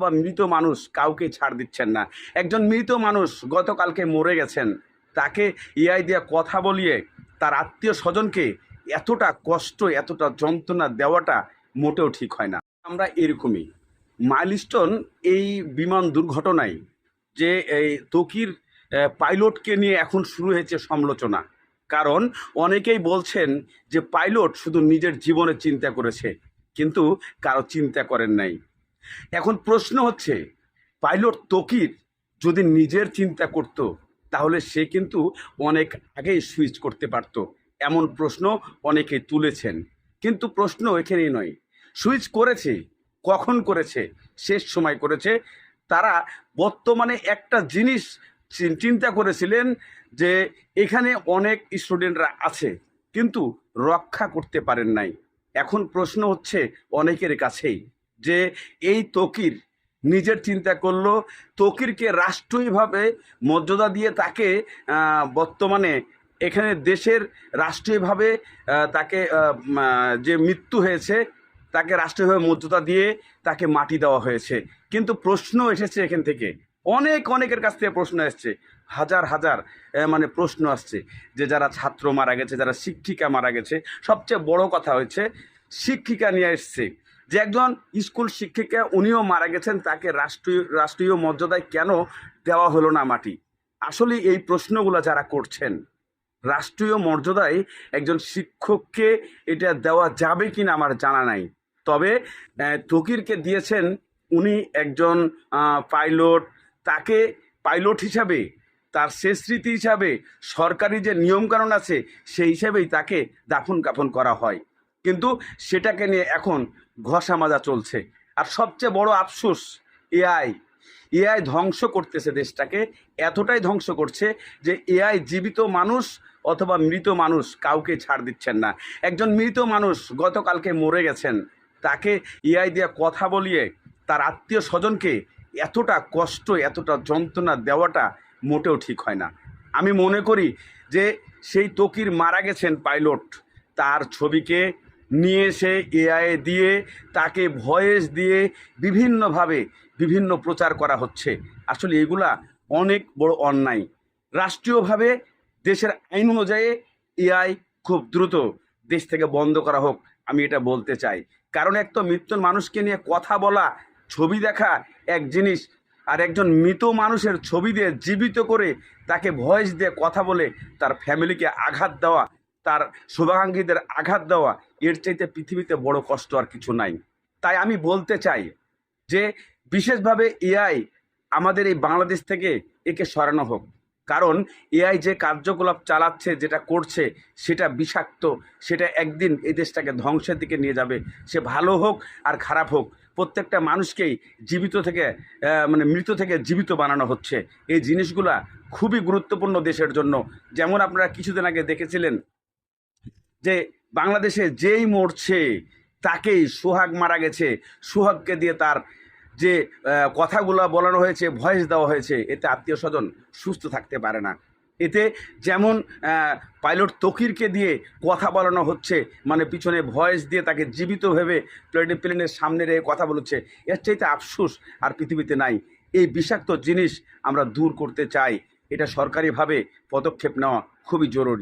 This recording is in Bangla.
বা মৃত মানুষ কাউকে ছাড় দিচ্ছেন না। একজন মৃত মানুষ গতকালকে মরে গেছেন। তাকে এআই দিয়ে কথা বলিয়ে তার আত্মীয় স্বজনকে এতটা কষ্ট, এতটা যন্ত্রণা দেওয়াটা মোটেও ঠিক হয় না। আমরা এরকমই। মাইলস্টোন এই বিমান দুর্ঘটনায় যে এই তকির পাইলটকে নিয়ে এখন শুরু হয়েছে সমালোচনা। কারণ অনেকেই বলছেন যে পাইলট শুধু নিজের জীবনের চিন্তা করেছে, কিন্তু কারও চিন্তা করেন নাই। এখন প্রশ্ন হচ্ছে, পাইলট তকির যদি নিজের চিন্তা করত, তাহলে সে কিন্তু অনেক আগেই সুইচ করতে পারতো। এমন প্রশ্ন অনেকে তুলেছেন। কিন্তু প্রশ্ন এখানেই নয়। সুইচ করেছে, কখন করেছে, শেষ সময় করেছে, তারা বর্তমানে একটা জিনিস চিন্তা করেছিলেন যে এখানে অনেক স্টুডেন্টরা আছে, কিন্তু রক্ষা করতে পারেন নাই। এখন প্রশ্ন হচ্ছে অনেকের কাছেই। যে এই তকির নিজের চিন্তা করল। তকিরকে রাষ্ট্রীয়ভাবে মর্যাদা দিয়ে তাকে বর্তমানে এখানে দেশের রাষ্ট্রীয়ভাবে তাকে যে মৃত্যু হয়েছে, তাকে রাষ্ট্রীয়ভাবে মর্যাদা দিয়ে তাকে মাটি দেওয়া হয়েছে। কিন্তু প্রশ্ন এসেছে এখান থেকে। অনেক অনেকের কাছ থেকে প্রশ্ন এসছে। হাজার হাজার মানে প্রশ্ন আসছে যে যারা ছাত্র মারা গেছে, যারা শিক্ষিকা মারা গেছে, সবচেয়ে বড় কথা হয়েছে, শিক্ষিকা নিয়ে এসছে। যে একজন স্কুল শিক্ষিকা উনিও মারা গেছেন, তাকে রাষ্ট্রীয় রাষ্ট্রীয় মর্যাদায় কেন দেওয়া হলো না মাটি? আসলে এই প্রশ্নগুলো যারা করছেন, রাষ্ট্রীয় মর্যাদায় একজন শিক্ষককে এটা দেওয়া যাবে কি না আমার জানা নাই। তবে তকিরকে দিয়েছেন উনি একজন পাইলট। তাকে পাইলট হিসাবে, তার শেষ স্মৃতি হিসাবে, সরকারি যে নিয়মকানুন আছে, সেই হিসাবেই তাকে দাফন কাফন করা হয়। কিন্তু সেটাকে নিয়ে এখন ঘষা মাজা চলছে। আর সবচেয়ে বড় আফসোস, এআই। এআই ধ্বংস করতেছে দেশটাকে, এতটাই ধ্বংস করছে যে এআই জীবিত মানুষ অথবা মৃত মানুষ কাউকে ছাড় দিচ্ছেন না। একজন মৃত মানুষ গতকালকে মরে গেছেন। তাকে এআই দিয়ে কথা বলিয়ে তার আত্মীয় স্বজনকে এতটা কষ্ট, এতটা যন্ত্রণা দেওয়াটা মোটেও ঠিক হয় না। আমি মনে করি যে সেই তকির মারা গেছেন পাইলট। তার ছবিকে নিয়ে এসে এআই দিয়ে, তাকে ভয়েস দিয়ে বিভিন্নভাবে বিভিন্ন প্রচার করা হচ্ছে। আসলে এগুলা অনেক বড় অন্যায়। রাষ্ট্রীয়ভাবে দেশের আইন অনুযায়ী এআই খুব দ্রুত দেশ থেকে বন্ধ করা হোক, আমি এটা বলতে চাই। কারণ এক তো মৃত্যুর মানুষকে নিয়ে কথা বলা, ছবি দেখা এক জিনিস, আর একজন মৃত মানুষের ছবি দিয়ে জীবিত করে তাকে ভয়েস দিয়ে কথা বলে তার ফ্যামিলিকে আঘাত দেওয়া, তার শুভাকাঙ্ক্ষীদের আঘাত দেওয়া এর চাইতে পৃথিবীতে বড় কষ্ট আর কিছু নাই। তাই আমি বলতে চাই যে, বিশেষভাবে এআই আমাদের এই বাংলাদেশ থেকে একে সরানো হোক। কারণ এআই যে কার্যকলাপ চালাচ্ছে, যেটা করছে, সেটা বিষাক্ত, সেটা একদিন এই দেশটাকে ধ্বংসের দিকে নিয়ে যাবে। সে ভালো হোক আর খারাপ হোক, প্রত্যেকটা মানুষকেই জীবিত থেকে মানে মৃত থেকে জীবিত বানানো হচ্ছে। এই জিনিসগুলা খুবই গুরুত্বপূর্ণ দেশের জন্য। যেমন আপনারা কিছুদিন আগে দেখেছিলেন যে বাংলাদেশে যেই মরছে, তাকেই সোহাগ মারা গেছে। সোহাগকে দিয়ে তার যে কথাগুলো বলানো হয়েছে ভয়েস দেওয়া হয়েছে, এতে আত্মীয় স্বজন সুস্থ থাকতে পারে না। এতে যেমন পাইলট তকিরকে দিয়ে কথা বলানো হচ্ছে মানে পিছনে ভয়েস দিয়ে তাকে জীবিত ভেবে প্লেনে প্লেনের সামনে রেখে কথা বলছে, এর চাইতে আফসোস আর পৃথিবীতে নাই। এই বিষাক্ত জিনিস আমরা দূর করতে চাই। এটা সরকারিভাবে পদক্ষেপ নেওয়া খুবই জরুরি।